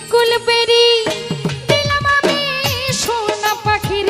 শিকুল বেরি দিলাম সোনা পাখির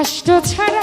কষ্ট ছাড়া